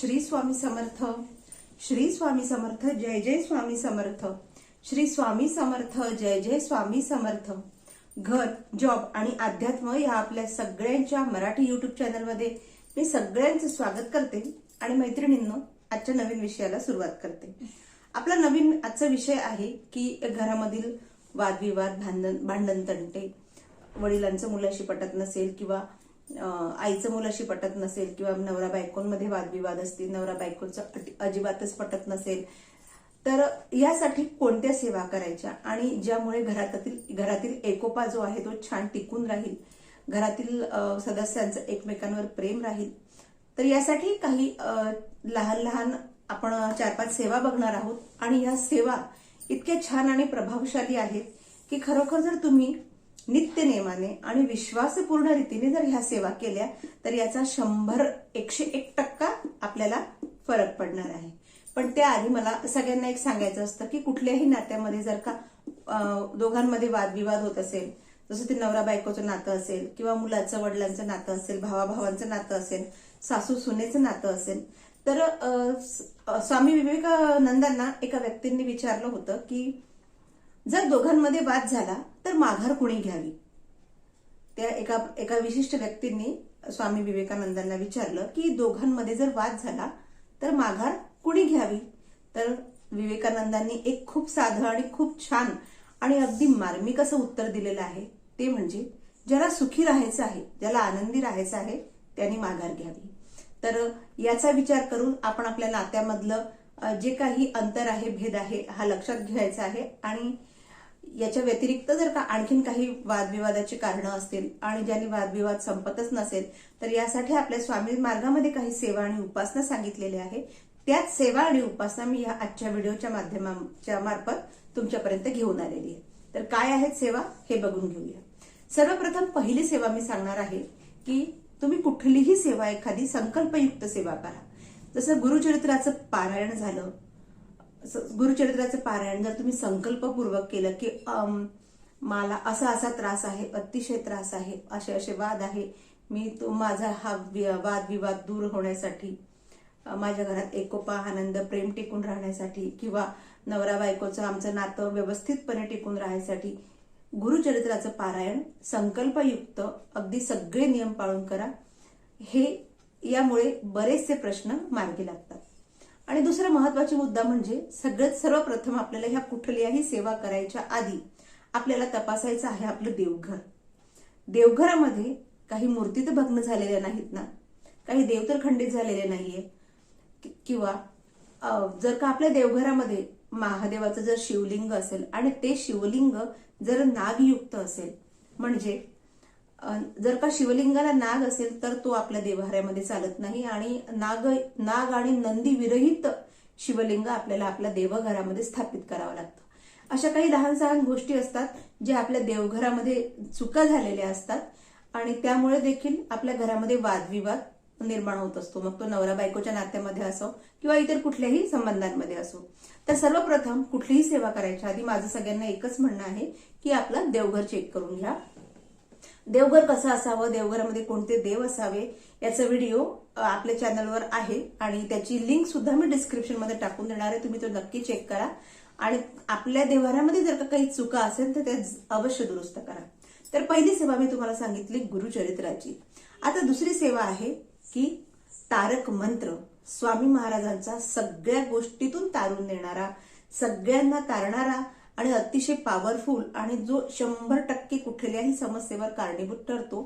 श्री स्वामी समर्थ. श्री स्वामी समर्थ जय जय स्वामी समर्थ. श्री स्वामी समर्थ जय जय स्वामी समर्थ. घर जॉब आणि अध्यात्म या आपल्या सगळ्यांच्या मराठी युट्यूब चॅनलमध्ये मी सगळ्यांचं स्वागत करते आणि मैत्रिणींनो आजच्या नवीन विषयाला सुरुवात करते. आपला नवीन आजचा विषय आहे की घरामधील वादविवाद भांडण भांडण तंटे वडिलांचं मुलाशी पटत नसेल किंवा आईचं मुलाशी पटत नसेल किंवा नवरा बायकोंमध्ये वादविवाद असतील नवरा बायकोचं अजिबातच पटत नसेल तर यासाठी कोणत्या सेवा करायच्या? आणि ज्यामुळे घरातील घरातील एकोपा जो आहे तो छान टिकून राहील घरातील सदस्यांचं एकमेकांवर प्रेम राहील तर यासाठी काही लहान लहान आपण चार पाच सेवा बघणार आहोत. आणि या सेवा इतक्या छान आणि प्रभावशाली आहेत की खरोखर जर तुम्ही नित्य नियमाने आणि विश्वासपूर्ण रीतीने जर ह्या सेवा केल्या तर याचा शंभर एकशे एक टक्का आपल्याला फरक पडणार आहे. पण त्याआधी मला सगळ्यांना एक सांगायचं असतं की कुठल्याही नात्यामध्ये जर का दोघांमध्ये वादविवाद होत असेल जसं ते नवरा बायकोचं नातं असेल किंवा मुलाचं वडिलांचं नातं असेल भावाभावांचं नातं असेल सासू सुनेचं नातं असेल तर स्वामी विवेकानंदांना एका व्यक्तींनी विचारलं होतं की जर दोघांमध्ये वाद झाला तर माघार कुणी घ्यावी? त्या एका एका विशिष्ट व्यक्तींनी स्वामी विवेकानंदांना विचारलं की दोघांमध्ये जर वाद झाला तर माघार कुणी घ्यावी? तर विवेकानंदांनी एक खूप साधं आणि खूप छान आणि अगदी मार्मिक असं उत्तर दिलेलं आहे. ते म्हणजे ज्याला सुखी राहायचं आहे ज्याला आनंदी राहायचं आहे त्यांनी माघार घ्यावी. तर याचा विचार करून आपण आपल्या नात्यामधलं जे काही अंतर आहे भेद आहे हा लक्षात घ्यायचा आहे आणि याच्या व्यतिरिक्त जर का आणखीन काही वादविवादाची कारणं असतील आणि ज्यांनी वादविवाद संपतच नसेल तर यासाठी आपल्या स्वामी मार्गामध्ये काही सेवा आणि उपासना सांगितलेल्या आहे. त्याच सेवा आणि उपासना मी या आजच्या व्हिडिओच्या माध्यमाच्या मार्फत तुमच्यापर्यंत घेऊन आलेली आहे. तर काय आहेत सेवा? हे बघून घेऊया. सर्वप्रथम पहिली सेवा मी सांगणार आहे की तुम्ही कुठलीही सेवा एखादी संकल्पयुक्त सेवा करा. जसं गुरुचरित्राचं पारायण झालं गुरुचरित्राचं पारायण जर तुम्ही संकल्पपूर्वक केलं की मला असा असा त्रास आहे अतिशय त्रास आहे असे असे वाद आहे मी तो माझा हा वि- वादविवाद दूर होण्यासाठी माझ्या घरात एकोपा आनंद प्रेम टिकून राहण्यासाठी किंवा नवरा बायकोचं आमचं नातं व्यवस्थितपणे टिकून राहण्यासाठी गुरुचरित्राचं पारायण संकल्पयुक्त अगदी सगळे नियम पाळून करा. हे यामुळे बरेचसे प्रश्न मार्गी लागतात. आणि दुसरा महत्त्वाचा मुद्दा म्हणजे सगळ्यात सर्वप्रथम आपल्याला ह्या कुठल्याही सेवा करायच्या आधी आपल्याला तपासायचं आहे आपलं देवघर. देवघरामध्ये काही मूर्ती तर भग्न झालेल्या नाहीत ना? काही देव तर खंडित झालेले नाहीये. किंवा जर का आपल्या देवघरामध्ये महादेवाचं जर शिवलिंग असेल आणि ते शिवलिंग जर नागयुक्त असेल म्हणजे जर का शिवलिंगाला नाग असेल तर तो आपल्या देवघरामध्ये चालत नाही आणि नाग नाग आणि नंदी विरहित शिवलिंग आपल्याला आपल्या देवघरामध्ये स्थापित करावं लागतं. अशा काही लहान सहान गोष्टी असतात ज्या आपल्या देवघरामध्ये चुका झालेल्या असतात आणि त्यामुळे देखील आपल्या घरामध्ये वादविवाद निर्माण होत असतो. मग तो नवरा बायकोच्या नात्यामध्ये असो किंवा इतर कुठल्याही संबंधांमध्ये असो. तर सर्वप्रथम कुठलीही सेवा करायच्या आधी माझं सगळ्यांना एकच म्हणणं आहे की आपलं देवघर चेक करून घ्या. देवघर कसं असावं? देवघरामध्ये कोणते देव असावे? याचा व्हिडिओ आपल्या चॅनलवर आहे. आणि त्याची लिंक सुद्धा मी डिस्क्रिप्शनमध्ये टाकून देणार आहे. तुम्ही तो नक्की चेक करा. आणि आपल्या देवाऱ्यामध्ये जर का काही चुका असेल तर त्या अवश्य दुरुस्त करा. तर पहिली सेवा मी तुम्हाला सांगितली गुरुचरित्राची आता दुसरी सेवा आहे की तारक मंत्र. स्वामी महाराजांचा सगळ्या गोष्टीतून तारून देणारा सगळ्यांना तारणारा आणि अतिशय पॉवरफुल आणि जो शंभर टक्के कुठल्याही समस्येवर कारणीभूत ठरतो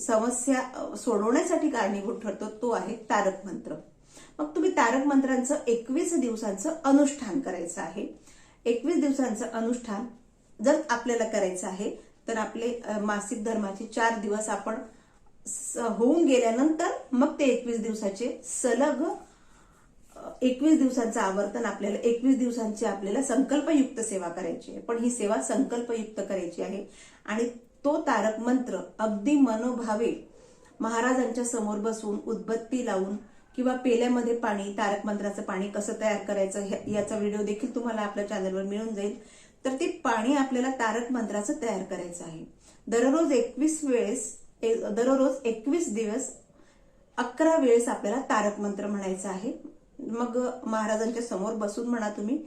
समस्या सोडवण्यासाठी कारणीभूत ठरतो तो आहे तारक मंत्र. मग तुम्ही तारक मंत्रांचं एकवीस दिवसांचं अनुष्ठान करायचं आहे. एकवीस दिवसांचं अनुष्ठान जर आपल्याला करायचं आहे तर आपले मासिक धर्माचे चार दिवस आपण स- होऊन गेल्यानंतर मग ते एकवीस दिवसाचे सलग एकवीस दिवसांचं आवर्तन आपल्याला एकवीस दिवसांची आपल्याला संकल्पयुक्त सेवा करायची आहे. पण ही सेवा संकल्पयुक्त करायची आहे. आणि तो तारक मंत्र अगदी मनोभावे महाराजांच्या समोर बसून उदबत्ती लावून किंवा पेल्यामध्ये पाणी तारक मंत्राचं पाणी कसं तयार करायचं याचा व्हिडिओ देखील तुम्हाला आपल्या चॅनलवर मिळून जाईल. तर ते पाणी आपल्याला तारक मंत्राचं तयार करायचं आहे. दररोज एकवीस वेळेस दररोज एकवीस दिवस अकरा वेळेस आपल्याला तारक मंत्र म्हणायचं आहे. मग महाराजांच्या समोर बसून म्हणा तुम्ही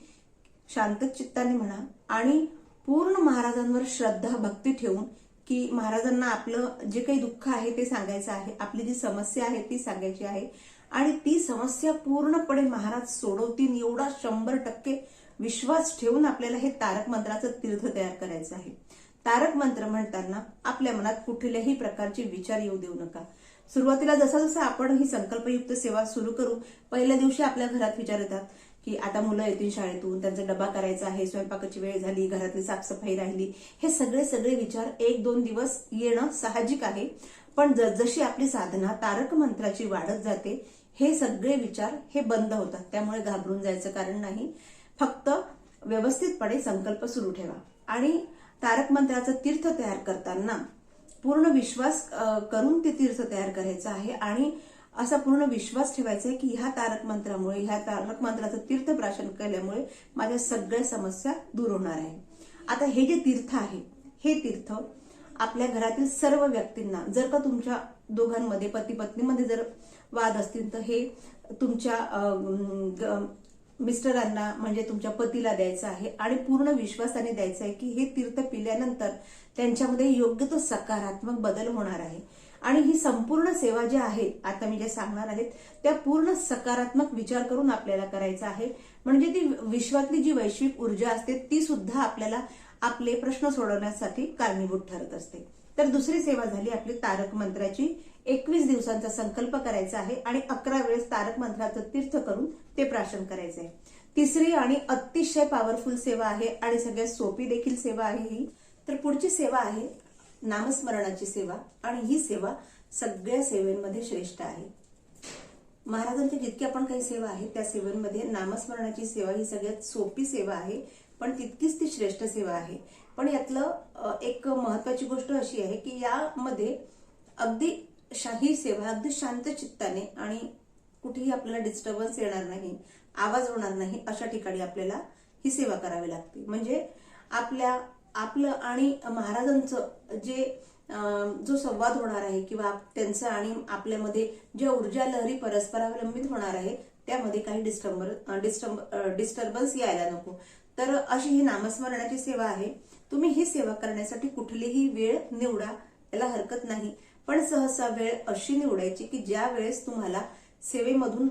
शांत चित्ताने म्हणा आणि पूर्ण महाराजांवर श्रद्धा भक्ती ठेवून की महाराजांना आपलं जे काही दुःख आहे ते सांगायचं आहे आपली जी समस्या आहे ती सांगायची आहे. आणि ती समस्या पूर्णपणे महाराज सोडवतील एवढा शंभर टक्के विश्वास ठेवून आपल्याला हे तारक मंत्राचं तीर्थ तयार करायचं आहे. तारक मंत्र म्हणताना आपल्या मनात कुठल्याही प्रकारचे विचार येऊ देऊ नका. सुरुवातीला जसा जसा आपण ही संकल्पयुक्त सेवा सुरू करू पहिल्या दिवशी आपल्या घरात विचार येतात की आता मुलं येतील शाळेतून त्यांचा डबा करायचा आहे स्वयंपाकाची वेळ झाली घरातली साफसफाई राहिली. हे सगळे सगळे विचार एक दोन दिवस येणं साहजिक आहे. पण जसजशी आपली साधना तारक मंत्राची वाढत जाते हे सगळे विचार हे बंद होतात. त्यामुळे घाबरून जायचं कारण नाही. फक्त व्यवस्थितपणे संकल्प सुरू ठेवा. आणि तारक मंत्राचं तीर्थ तयार करताना पूर्ण विश्वास करून ते तीर्थ तयार करायचं आहे आणि असा पूर्ण विश्वास ठेवायचा आहे की ह्या तारक मंत्रामुळे ह्या तारक मंत्राचं तीर्थ प्राशन केल्यामुळे माझ्या सगळ्या समस्या दूर होणार आहे. आता हे जे तीर्थ आहे हे तीर्थ आपल्या घरातील सर्व व्यक्तींना जर का तुमच्या दोघांमध्ये पती पत्नीमध्ये जर वाद असतील तर हे तुमच्या मिस्टरांना म्हणजे तुमच्या पतीला द्यायचं आहे आणि पूर्ण विश्वासाने द्यायचं आहे की हे तीर्थ पिल्यानंतर त्यांच्यामध्ये योग्य तो सकारात्मक बदल होणार आहे. आणि ही संपूर्ण सेवा ज्या आहे आता मी जे सांगणार आहेत त्या पूर्ण सकारात्मक विचार करून आपल्याला करायचा आहे. म्हणजे ती विश्वातली जी वैश्विक ऊर्जा असते ती सुद्धा आपल्याला आपले प्रश्न सोडवण्यासाठी कारणीभूत ठरत असते. तर दुसरी सेवा झाली आपली तारक मंत्राची. एकवीस दिवसांचा संकल्प करायचा आहे आणि अकरा वेळेस तारक मंत्राचं तीर्थ करून ते प्राशन करायचं आहे तिसरी आणि अतिशय पॉवरफुल सेवा आहे आणि सगळ्यात सोपी देखील सेवा आहे ही. तर पुढची सेवा आहे नामस्मरणाची सेवा आणि ही सेवा सगळ्या सेवेमध्ये श्रेष्ठ आहे. महाराजांच्या जितक्या पण काही सेवा आहेत त्या सेवांमध्ये नामस्मरणाची सेवा ही सगळ्यात सोपी सेवा आहे पण तितकीच ती श्रेष्ठ सेवा आहे. पण यातलं एक महत्वाची गोष्ट अशी आहे की यामध्ये अगदी ही सेवा अगदी शांत चित्ताने आणि कुठेही आपल्याला डिस्टर्बन्स येणार नाही आवाज होणार नाही अशा ठिकाणी आपल्याला ही सेवा करावी लागते. म्हणजे आपल्या आपलं आणि महाराजांचं जे जो संवाद होणार आहे किंवा त्यांचं आणि आपल्यामध्ये ज्या ऊर्जा लहरी परस्परावलंबित होणार आहे त्यामध्ये काही डिस्टर्बर डिस्टर्ब डिस्टर्बन्स यायला नको. तर अशी ही नामस्मरणाची सेवा आहे. तुम्ही ही सेवा करण्यासाठी कुठलीही वेळ निवडा याला हरकत नाही. पण सहसा वेळ अशी निवडायची की ज्या वेळेस तुम्हाला सेवेमधून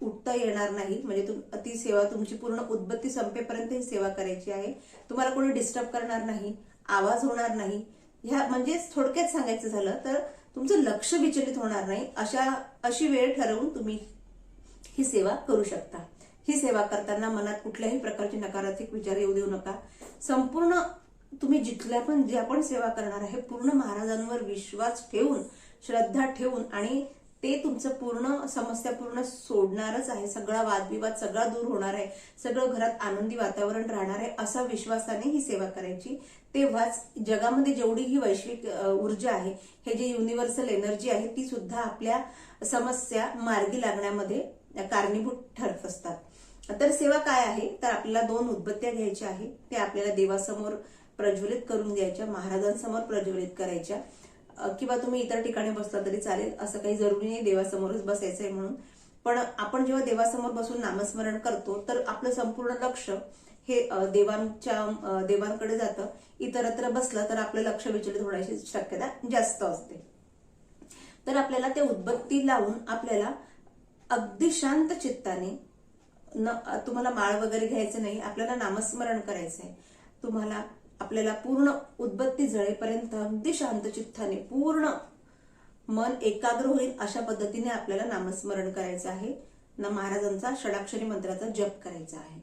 उठता येणार नाही म्हणजे तुम ती सेवा तुमची पूर्ण उद्बत्ती संपेपर्यंत ही सेवा करायची आहे तुम्हाला कोणी डिस्टर्ब करणार नाही आवाज होणार नाही ह्या म्हणजे थोडक्यात सांगायचं झालं तर तुमचं लक्ष विचलित होणार नाही अशा अशी वेळ ठरवून तुम्ही ही सेवा करू शकता. ही सेवा करताना मनात कुठल्याही प्रकारचे नकारात्मक विचार येऊ देऊ नका. संपूर्ण तुम्ही जिथल्या पण जे आपण सेवा करणार आहे पूर्ण महाराजांवर विश्वास ठेवून श्रद्धा ठेवून आणि ते तुमचं पूर्ण समस्या पूर्ण सोडणारच आहे सगळा वादविवाद सगळा दूर होणार आहे सगळं घरात आनंदी वातावरण राहणार आहे असा विश्वासाने ही सेवा करायची. तेव्हाच जगामध्ये जेवढी ही वैश्विक ऊर्जा आहे हे जे युनिव्हर्सल एनर्जी आहे ती सुद्धा आपल्या समस्या मार्गी लागण्यामध्ये कारणीभूत ठरत असतात. तर सेवा काय आहे? तर आपल्याला दोन उदबत्त्या घ्यायच्या आहे ते आपल्याला देवासमोर प्रज्वलित करून द्यायच्या महाराजांसमोर प्रज्वलित करायच्या किंवा तुम्ही इतर ठिकाणी बसला तरी चालेल असं काही जरुरी नाही देवासमोरच बसायचंय म्हणून. पण आपण जेव्हा देवासमोर बसून नामस्मरण करतो तर आपलं संपूर्ण लक्ष हे देवांच्या देवांकडे जातं. इतरत्र बसलं तर आपलं लक्ष विचलित होण्याची शक्यता जास्त असते. तर आपल्याला ते उद्बत्ती लावून आपल्याला अगदी शांत चित्ताने न तुम्हाला माळ वगैरे घ्यायचं नाही आपल्याला नामस्मरण करायचंय. तुम्हाला आपल्याला पूर्ण उद्बत्ती जळेपर्यंत अगदी शांतचित्ताने पूर्ण मन एकाग्र होईल अशा पद्धतीने आपल्याला नामस्मरण करायचं आहे. ना महाराजांचा षडाक्षरी मंत्राचा जप करायचा आहे.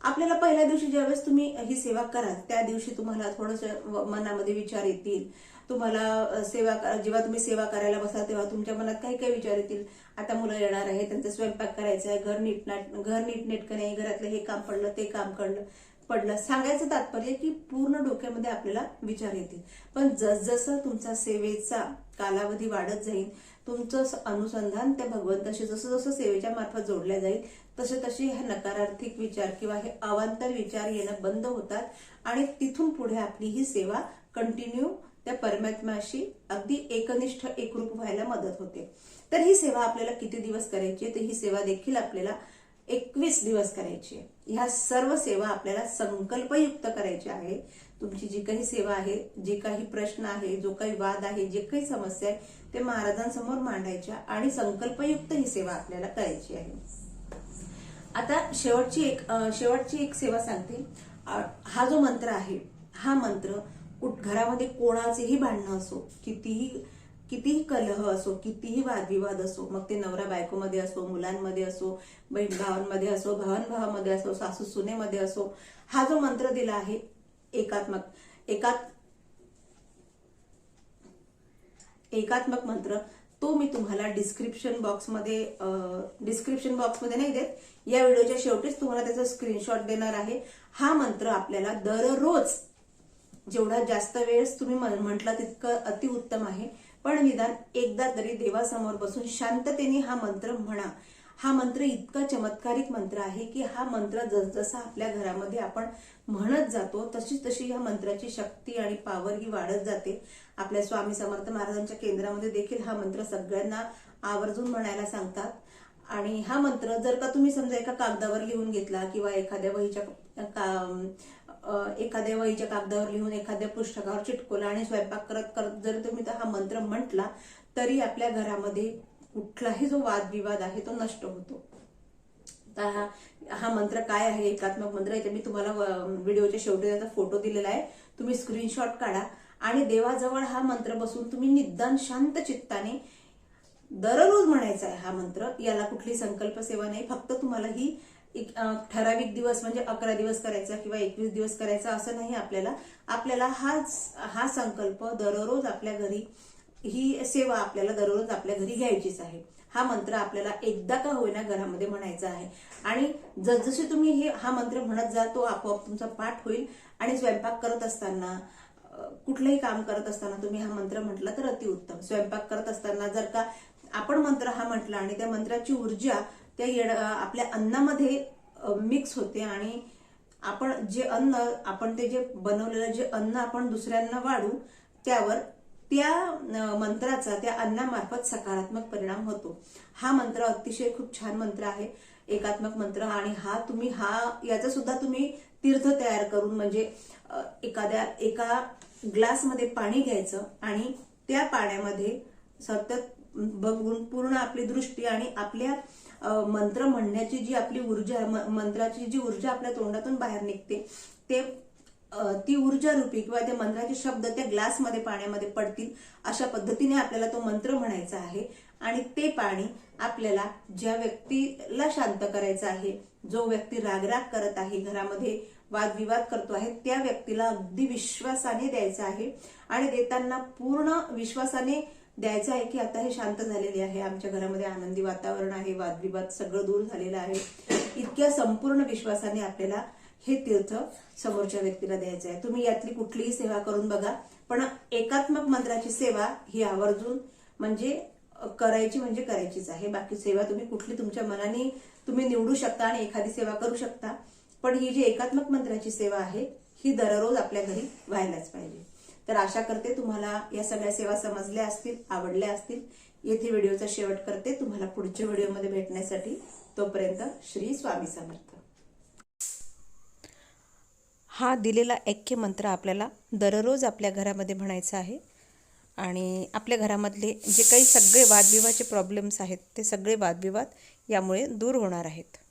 आपल्याला पहिल्या दिवशी ज्यावेळेस तुम्ही ही सेवा कराल त्या दिवशी तुम्हाला थोडस मनामध्ये विचार येतील. तुम्हाला सेवा जेव्हा तुम्ही सेवा करायला बसाल तेव्हा तुमच्या मनात काही काही विचार येतील. आता मुलं येणार आहे त्यांचा स्वयंपाक करायचा आहे घर नीट घर नीटनेटकं नाही घरातलं हे काम पडलं ते काम पडलं. पडलं. सांगायचं तात्पर्य की पूर्ण डोक्यामध्ये आपल्याला विचार येतील. पण जसजसं तुमचा सेवेचा कालावधी वाढत जाईल तुमचं अनुसंधान त्या भगवंताशी जसं जसं सेवेच्या मार्फत जोडल्या जाईल तसे तसे हे नकारार्थिक विचार किंवा हे अवांतर विचार येणं बंद होतात आणि तिथून पुढे आपली ही सेवा कंटिन्यू त्या परमात्म्याशी अगदी एकनिष्ठ एकरूप व्हायला मदत होते. तर ही सेवा आपल्याला किती दिवस करायची आहे तर ही सेवा देखील आपल्याला एकवीस दिवस करायची आहे. ह्या सर्व सेवा आपल्याला संकल्पयुक्त करायची आहे. तुमची जी काही सेवा आहे जे काही प्रश्न आहे जो काही वाद आहे जे काही समस्या आहे ते महाराजांसमोर मांडायच्या आणि संकल्पयुक्त ही सेवा आपल्याला करायची आहे. आता शेवटची एक शेवटची एक सेवा सांगते. हा जो मंत्र आहे हा मंत्र घरामध्ये कोणाचेही भांडणं असो कितीही कितीही कलह असो कितीही वादविवाद असो मग ते नवरा बायकोमध्ये असो मुलांमध्ये असो बहीण भावांमध्ये असो भावन भावामध्ये असो सासू सुनेमध्ये असो हा जो मंत्र दिला आहे एकात्मक एकात एकात्मक मंत्र तो मी तुम्हाला डिस्क्रिप्शन बॉक्समध्ये डिस्क्रिप्शन बॉक्समध्ये नाही देत. या व्हिडिओच्या शेवटीच तुम्हाला त्याचा स्क्रीनशॉट देणार आहे. हा मंत्र आपल्याला दररोज जेवढा जास्त वेळेस तुम्ही म्हटला तितकं अतिउत्तम आहे. पण निदान एकदा तरी देवासमोर बसून शांततेने हा मंत्र म्हणा. हा मंत्र इतका चमत्कारिक मंत्र आहे की हा मंत्र जसजसा आपल्या घरामध्ये आपण म्हणत जातो तशी तशी ह्या मंत्राची शक्ती आणि पावर ही वाढत जाते. आपल्या स्वामी समर्थ महाराजांच्या केंद्रामध्ये देखील हा मंत्र सगळ्यांना आवर्जून म्हणायला सांगतात. आणि हा मंत्र जर का तुम्ही समजा एका कागदावर लिहून घेतला किंवा एखाद्या वहीच्या का- एखाद्या वहीच्या कागदावर लिहून एखाद्या पुस्तकावर चिटकोला आणि स्वयंपाक करत करत जर तुम्ही तर हा मंत्र म्हटला तरी आपल्या घरामध्ये कुठलाही जो वादविवाद आहे तो नष्ट होतो. तर हा हा मंत्र काय आहे? एकात्मक मंत्र आहे. ते मी तुम्हाला व्हिडिओच्या शेवटी त्याचा फोटो दिलेला आहे. तुम्ही स्क्रीनशॉट काढा आणि देवाजवळ हा मंत्र बसून तुम्ही निदान शांत चित्ताने दररोज म्हणायचा आहे हा मंत्र. याला कुठली संकल्प सेवा नाही. फक्त तुम्हाला ही ठराविक दिवस म्हणजे अकरा दिवस करायचा किंवा एकवीस दिवस करायचा असं नाही आपल्याला. आपल्याला हाच हा संकल्प दररोज आपल्या घरी ही सेवा आपल्याला दररोज आपल्या घरी घ्यायचीच आहे. हा मंत्र आपल्याला एकदा का होईना घरामध्ये म्हणायचा आहे. आणि जसजसे तुम्ही हे हा मंत्र म्हणत जा तो आपोआप तुमचा पाठ होईल. आणि स्वयंपाक करत असताना कुठलंही काम करत असताना तुम्ही हा मंत्र म्हटला तर अतिउत्तम. स्वयंपाक करत असताना जर का आपण मंत्र हा म्हटला आणि त्या मंत्राची ऊर्जा त्या येड आपल्या अन्नामध्ये मिक्स होते आणि आपण जे अन्न आपण ते जे बनवलेलं जे अन्न आपण दुसऱ्यांना वाढू त्यावर त्या मंत्राचा त्या अन्नामार्फत सकारात्मक परिणाम होतो. हा मंत्र अतिशय खूप छान मंत्र आहे. एकात्मक मंत्र आणि हा तुम्ही हा याचा सुद्धा तुम्ही तीर्थ तयार करून म्हणजे एखाद्या एका ग्लासमध्ये पाणी घ्यायचं आणि त्या पाण्यामध्ये सतत बघून पूर्ण आपली दृष्टी आणि आपल्या मंत्र म्हणण्याची जी आपली ऊर्जा मंत्राची जी ऊर्जा आपल्या तोंडातून बाहेर निघते ते ती ऊर्जा रूपी किंवा त्या मंत्राचे शब्द त्या ग्लासमध्ये पाण्यामध्ये पडतील अशा पद्धतीने आपल्याला तो मंत्र म्हणायचा आहे. आणि ते पाणी आपल्याला ज्या व्यक्तीला शांत करायचं आहे जो व्यक्ती रागराग करत आहे घरामध्ये वादविवाद करतो आहे त्या व्यक्तीला अगदी विश्वासाने द्यायचं आहे. आणि देताना पूर्ण विश्वासाने द्यायचं आहे की आता हे शांत झालेले आहे आमच्या घरामध्ये आनंदी वातावरण आहे वादविवाद सगळं दूर झालेलं आहे. इतक्या संपूर्ण विश्वासाने आपल्याला हे तीर्थ समोरच्या व्यक्तीला द्यायचं आहे. तुम्ही यातली कुठलीही सेवा करून बघा पण एकात्मक मंत्राची सेवा ही आवर्जून म्हणजे करायची म्हणजे करायचीच आहे. बाकी सेवा तुम्ही कुठली तुमच्या मनाने तुम्ही निवडू शकता आणि एखादी सेवा करू शकता पण ही जी एकात्मक मंत्राची सेवा आहे ही दररोज आपल्या घरी व्हायलाच पाहिजे. तर आशा करते तुम्हाला या सगळ्या सेवा समजल्या असतील आवडल्या असतील. येथे व्हिडिओचा शेवट करते. तुम्हाला पुढच्या व्हिडिओमध्ये भेटण्यासाठी तोपर्यंत श्री स्वामी समर्थ. हा दिलेला ऐक्य मंत्र आपल्याला दररोज आपल्या घरामध्ये म्हणायचा आहे. आणि आपल्या घरामधले जे काही सगळे वादविवादचे प्रॉब्लेम्स आहेत ते सगळे वादविवाद यामुळे दूर होणार आहेत.